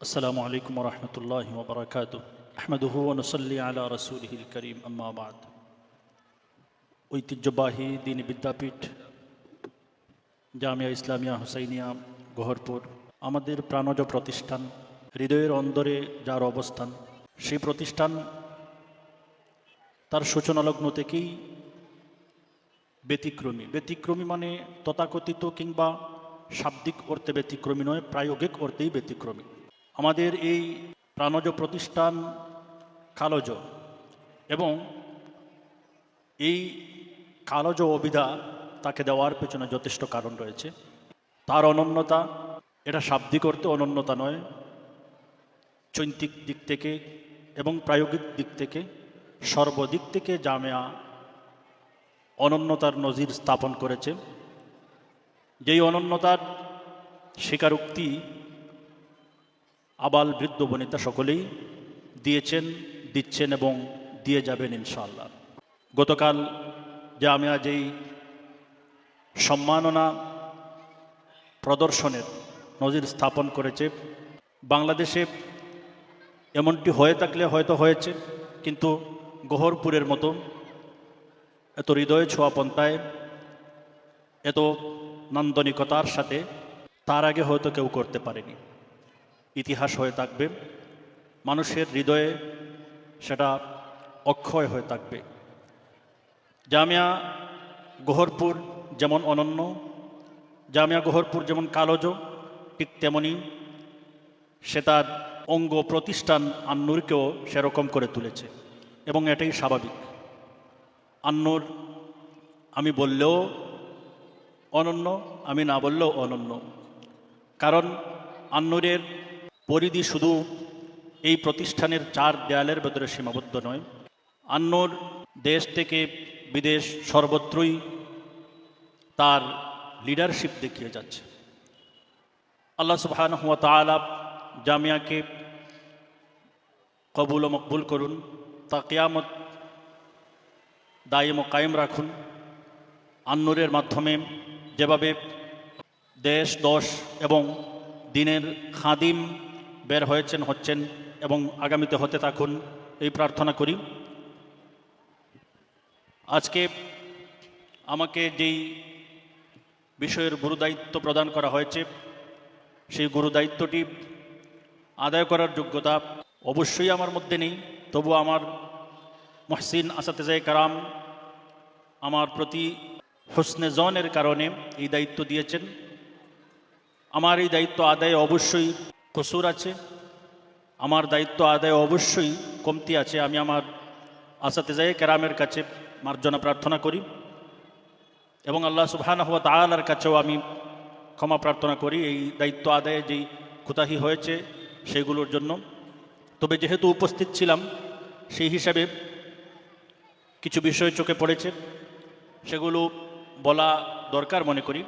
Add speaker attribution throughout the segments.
Speaker 1: السلام عليكم ورحمة الله وبركاته أحمده ونصلي على رسوله الكريم أما بعد ঐতিহ্যবাহী দিনী বিদ্যাপীঠ জামিয়া ইসলামিয়া হুসাইনিয়া গহরপুর আমাদের প্রাণজ প্রতিষ্ঠান হৃদয়ের অন্দরে যার অবস্থান সেই প্রতিষ্ঠান তার সূচনালগ্ন থেকেই ব্যতিক্রমী ব্যতিক্রমী মানে তথাকথিত কিংবা শাব্দিক অর্থে ব্যতিক্রমী নয় প্রায়োগিক অর্থেই ব্যতিক্রমী আমাদের এই প্রাণজ প্রতিষ্ঠান কালজ এবং এই কালজ অবিধা তাকে দেওয়ার পেছনে যথেষ্ট কারণ রয়েছে। তার অনন্যতা, এটা শাব্দিক অর্থে অনন্যতা নয়, চৈন্তিক দিক থেকে এবং প্রায়োগিক দিক থেকে, সর্বদিক থেকে জামিয়া অনন্যতার নজির স্থাপন করেছে। যেই অনন্যতার স্বীকারোক্তি আবাল বৃদ্ধ বনিতা সকলেই দিয়েছেন, দিচ্ছেন এবং দিয়ে যাবেন ইনশাআল্লাহ। গতকাল জামিয়া যেই সম্মাননা প্রদর্শনের নজির স্থাপন করেছে, বাংলাদেশে এমনটি হয়ে থাকলে হয়তো হয়েছে, কিন্তু গহরপুরের মতো এত হৃদয় ছোঁয়া পন্থায়, এত নান্দনিকতার সাথে তার আগে হয়তো কেউ করতে পারেনি। ইতিহাস হয়ে থাকবে, মানুষের হৃদয়ে সেটা অক্ষয় হয়ে থাকবে। জামিয়া গহরপুর যেমন অনন্য, জামিয়া গহরপুর যেমন কালজ, ঠিক তেমনি সে তার অঙ্গ প্রতিষ্ঠান আন্নুরকেও সেরকম করে তুলেছে এবং এটাই স্বাভাবিক। আন্নুর আমি বললেও অনন্য, আমি না বললেও অনন্য। কারণ আন্নুরের পরিধি শুধু এই প্রতিষ্ঠানের চার দেয়ালের ভেতরে সীমাবদ্ধ নয়। আন্নুর দেশ থেকে বিদেশ সর্বত্রই তার লিডারশিপ দেখিয়ে যাচ্ছে। আল্লাহ সুবহান হুয়া তালা জামিয়াকে কবুল ও মকবুল করুন, তা কেয়ামত দায়ম ও কায়েম রাখুন। আন্নুরের মাধ্যমে যেভাবে দেশ, দশ এবং দিনের খাদিম বের হয়েছেন, হচ্ছেন এবং আগামীতে হতে থাকুন, এই প্রার্থনা করি। আজকে আমাকে যেই বিষয়ের গুরুদায়িত্ব প্রদান করা হয়েছে, সেই গুরুদায়িত্বটি আদায় করার যোগ্যতা অবশ্যই আমার মধ্যে নেই। তবু আমার মহসিন আসাতেজাই কারাম আমার প্রতি হোসনে জনের কারণে এই দায়িত্ব দিয়েছেন। আমার এই দায়িত্ব আদায়ে অবশ্যই কসুর আছে, আমার দায়িত্ব আদায় অবশ্যই কমতি আছে, আমি আমার আসাতে যাই, কেরামের কাছে মার্জনা প্রার্থনা করি এবং আল্লাহ সুবহান হওয়া তালার কাছেও আমি ক্ষমা প্রার্থনা করি, এই দায়িত্ব আদায়ে যেই কোতাহি হয়েছে সেগুলোর জন্য। তবে যেহেতু উপস্থিত ছিলাম, সেই হিসাবে কিছু বিষয় চোখে পড়েছে, সেগুলো বলা দরকার মনে করি।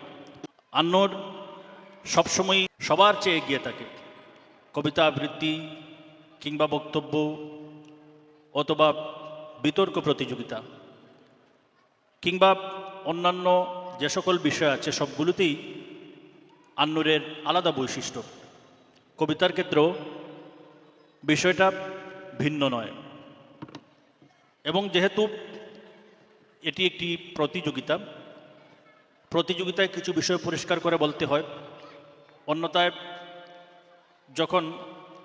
Speaker 1: আন্নর সবসময় সবার চেয়ে এগিয়ে থাকে। কবিতা আবৃত্তি কিংবা বক্তব্য অথবা বিতর্ক প্রতিযোগিতা কিংবা অন্যান্য যে সকল বিষয় আছে, সবগুলোতেই আন্নুরের আলাদা বৈশিষ্ট্য। কবিতার ক্ষেত্রেও বিষয়টা ভিন্ন নয়। এবং যেহেতু এটি একটি প্রতিযোগিতা, প্রতিযোগিতায় কিছু বিষয় পরিষ্কার করে বলতে হয়। অন্যথায় যখন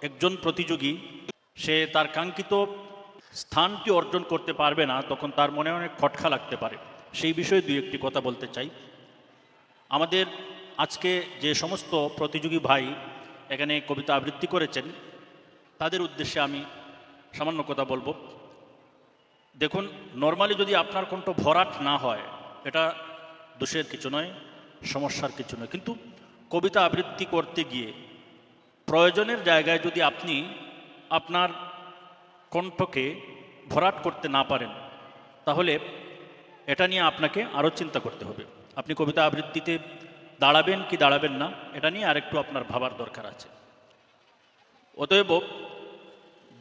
Speaker 1: একজন প্রতিযোগী, সে তার কাঙ্ক্ষিত স্থানটি অর্জন করতে পারবে না, তখন তার মনে অনেক খটকা লাগতে পারে। সেই বিষয়ে দুই একটি কথা বলতে চাই। আমাদের আজকে যে সমস্ত প্রতিযোগী ভাই এখানে কবিতা আবৃত্তি করেছেন, তাদের উদ্দেশ্যে আমি সামান্য কথা বলব। দেখুন নর্মালি যদি আপনার কণ্ঠ ভরাট না হয়, এটা দোষের কিছু নয়, সমস্যার কিছু নয়। কিন্তু কবিতা আবৃত্তি করতে গিয়ে প্রয়োজনের জায়গায় যদি আপনি আপনার কণ্ঠকে ভরাট করতে না পারেন, তাহলে এটা নিয়ে আপনাকে আরও চিন্তা করতে হবে। আপনি কবিতা আবৃত্তিতে দাঁড়াবেন কি দাঁড়াবেন না, এটা নিয়ে আরেকটু আপনার ভাবার দরকার আছে। অতএব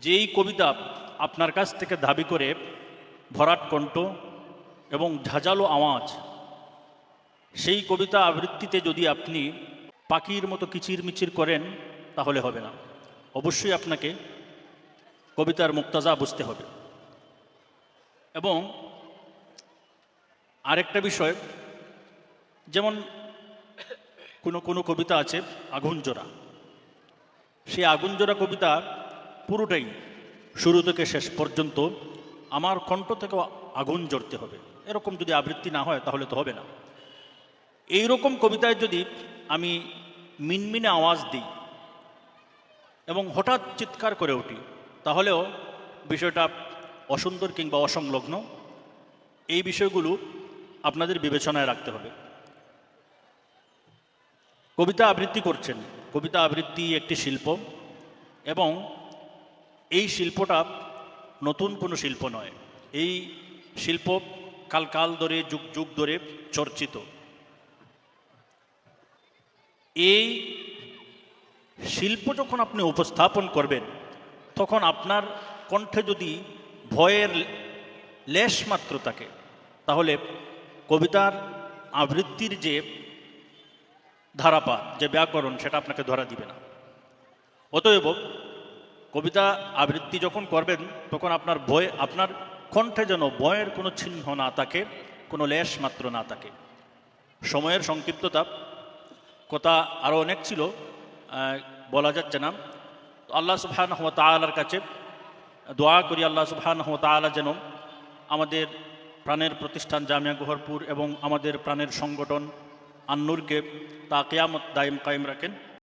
Speaker 1: যেই কবিতা আপনার কাছ থেকে দাবি করে ভরাট কণ্ঠ এবং ঝাঁঝালো আওয়াজ, সেই কবিতা আবৃত্তিতে যদি আপনি পাখির মতো কিচির মিচির করেন তাহলে হবে না। অবশ্যই আপনাকে কবিতার মুক্তাজা বুঝতে হবে। এবং আরেকটা বিষয়, যেমন কোনো কোনো কবিতা আছে আগুন জোড়া সেই আগুন জোড়া কবিতা পুরোটাই শুরু থেকে শেষ পর্যন্ত আমার কণ্ঠ থেকে আগুন জড়তে হবে। এরকম যদি আবৃত্তি না হয় তাহলে তো হবে না। এই রকম কবিতায় যদি আমি মিনমিনে আওয়াজ দিই এবং হঠাৎ চিৎকার করে উঠি। তাহলেও বিষয়টা অসুন্দর কিংবা অসংলগ্ন, এই বিষয়গুলো আপনাদের বিবেচনায় রাখতে হবে। কবিতা আবৃত্তি করছেন। কবিতা আবৃত্তি একটি শিল্প এবং এই শিল্পটা নতুন কোনো শিল্প নয়। এই শিল্প কাল কাল ধরে, যুগ যুগ ধরে চর্চিত। এই শিল্প যখন আপনি উপস্থাপন করবেন, তখন আপনার কণ্ঠে যদি ভয়ের লেশ মাত্র থাকে, তাহলে কবিতার আবৃত্তির যে ধারাপাত, যে ব্যাকরণ, সেটা আপনাকে ধরা দিবে না। অতএব কবিতা আবৃত্তি যখন করবেন, তখন আপনার বয় আপনার কণ্ঠে যেন ভয়ের কোনো চিহ্ন না থাকে, কোনো লেশ মাত্র না থাকে। সময়ের সংক্ষিপ্ততা, কথা আরও অনেক ছিল বলা যাচ্ছে না। আল্লাহ সুবহান তালার কাছে দোয়া করি আল্লাহ সুবহান তালা যেন আমাদের প্রাণের প্রতিষ্ঠান জামিয়া গোহরপুর এবং আমাদের প্রাণের সংগঠন আন্নুরকে তা কেয়ামত দায়ম কায়েম রাখেন।